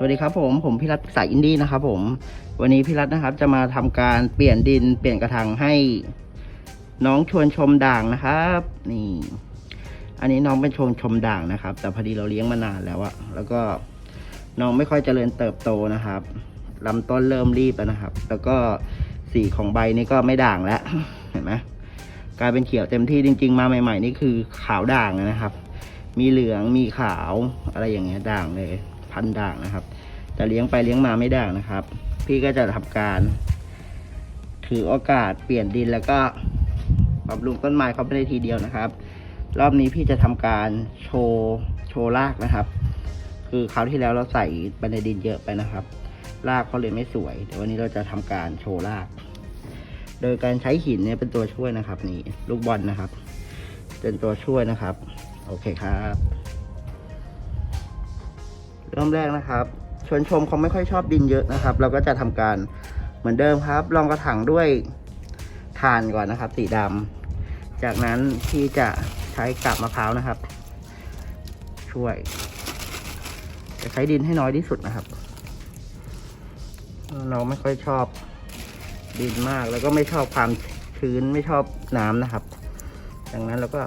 สวัสดีครับผมผมพี่รัตสายอินดี้นะครับผมวันนี้พี่รัตนะครับจะมาทำการเปลี่ยนดินเปลี่ยนกระถางให้ น้องชวนชมด่างนะครับ นี่ อันนี้น้องเป็นชวนชมด่างนะครับ แต่พอดีเราเลี้ยงมานานแล้วอะแล้วก็น้องไม่ค่อยเจริญเติบโตนะครับลำต้นเริ่มรีบแล้วนะครับ แล้วก็สีของใบนี่ก็ไม่ด่างแล้วเห็นไหมกลายเป็นเขียวเต็มที่จริง ๆ มาใหม่ ๆ นี่คือขาวด่างนะครับ มีเหลืองมีขาวอะไรอย่างเงี้ยด่างเลย พันด่างนะครับ แต่เลี้ยงไปเลี้ยงมาไม่ด่างนะครับ พี่ก็จะทำการ ถือโอกาสเปลี่ยนดินแล้วก็ปรับำรุงต้นไม้เขาไปในทีเดียวนะครับ รอบนี้พี่จะทำการโชว์โชว์รากนะครับ คือคราวที่แล้วเราใส่ไปในดินเยอะไปนะครับ รากเขาเลยไม่สวยเดี๋ยววันนี้เราจะทำการโชว์ราก โดยการใช้หินเนี่ยเป็นตัวช่วยนะครับ นี่ลูกบอลนะครับ เป็นตัวช่วยนะครับ โอเคครับ เริ่มแรกนะครับ ชวนชมเขาไม่ค่อยชอบดินเยอะนะครับ เราก็จะทำการเหมือนเดิมครับลองกระถางด้วยถ่านก่อนนะครับ สีดำจากนั้นพี่จะใช้กาบมะพร้าวนะครับ ช่วย จะใช้ดินให้น้อยที่สุดนะครับ เราไม่ค่อยชอบดินมากแล้วก็ไม่ชอบความชื้นไม่ชอบน้ำนะครับ ดังนั้นเราก็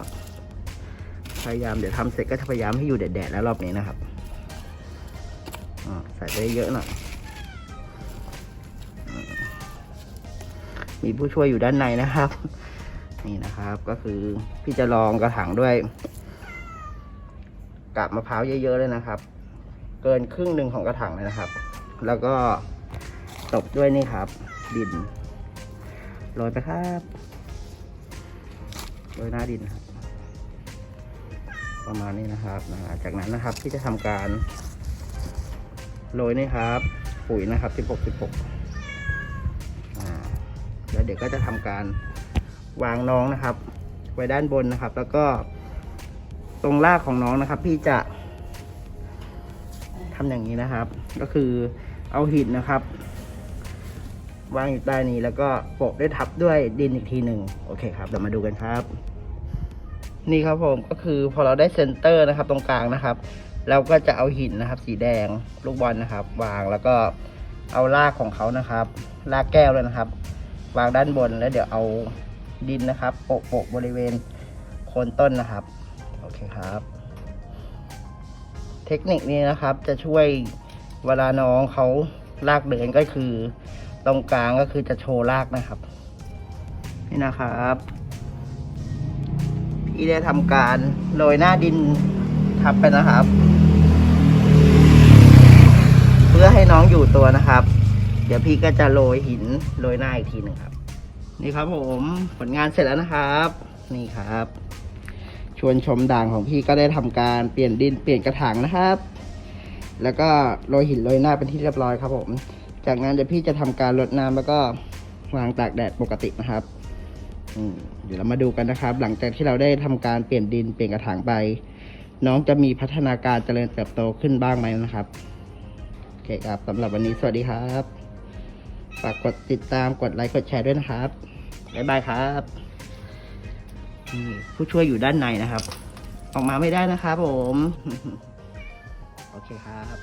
พยายามเดี๋ยวทำเสร็จก็จะพยายามให้อยู่แดดๆแล้วรอบนี้นะครับ ใส่ไปเยอะหน่อยมีผู้ช่วยอยู่ด้านในนะครับ นี่นะครับก็คือพี่จะลองกระถางด้วยกาบมะพร้าวเยอะๆเลยนะครับ เกินครึ่งหนึ่งของกระถางเลยนะครับ แล้วก็ตบด้วยนี่ครับ ดินโรยไปครับโรยหน้าดินครับ ประมาณนี้นะครับนะจากนั้นนะครับที่จะทำการ โรยนี่ครับ ปุ๋ยนะครับ 16 16แล้วเดี๋ยวก็จะทำการวางน้องนะครับ ไว้ด้านบนนะครับ แล้วก็ตรงรากของน้องนะครับ พี่จะทำอย่างนี้นะครับ ก็คือเอาหินนะครับวางอยู่ใต้นี้แล้วก็โปะด้วยทับด้วยดินอีกทีหนึ่งโอเคครับเดี๋ยวมาดูกันครับ นี่ครับผมก็คือพอเราได้เซนเตอร์นะครับ ตรงกลางนะครับ เราก็จะเอาหินนะครับ สีแดงลูกบอลนะครับ วางแล้วก็เอารากของเขานะครับรากแก้วเลยนะครับ วางด้านบนแล้วเดี๋ยวเอาดินนะครับโปะโปะบริเวณโคนต้นนะครับโอเคครับ เทคนิคนี้นะครับจะช่วยเวลาน้องเขาลากเดินก็คือ ตรงกลางก็คือจะโชว์รากนะครับ นี่นะครับพี่ได้ทำการโรยหน้าดินทับไปนะครับ เพื่อให้ น้องอยู่ตัวนะครับ เดี๋ยวพี่ก็จะโรยหินโรยหน้าอีกทีหนึ่งครับ นี่ครับผมผลงานเสร็จแล้วนะครับ นี่ครับ ชวนชมด่างของพี่ก็ได้ทำการเปลี่ยนดินเปลี่ยนกระถางนะครับ แล้วก็โรยหินโรยหน้าเป็นที่เรียบร้อยครับ ผม จากนั้นเดี๋ยวพี่จะทำการรดน้ำแล้วก็วางตากแดดปกตินะครับอืมเดี๋ยวเรามาดูกันนะครับ หลังจากที่เราได้ทำการเปลี่ยนดินเปลี่ยนกระถางไป น้องจะมีพัฒนาการเจริญเติบโตขึ้นบ้างไหมนะครับ เคครับสำหรับวันนี้สวัสดีครับ ฝากกดติดตามกดไลค์กดแชร์ด้วยนะครับบ๊ายบายครับนี่ผู้ช่วยอยู่ด้านในนะครับ ออกมาไม่ได้นะครับผม โอเคครับ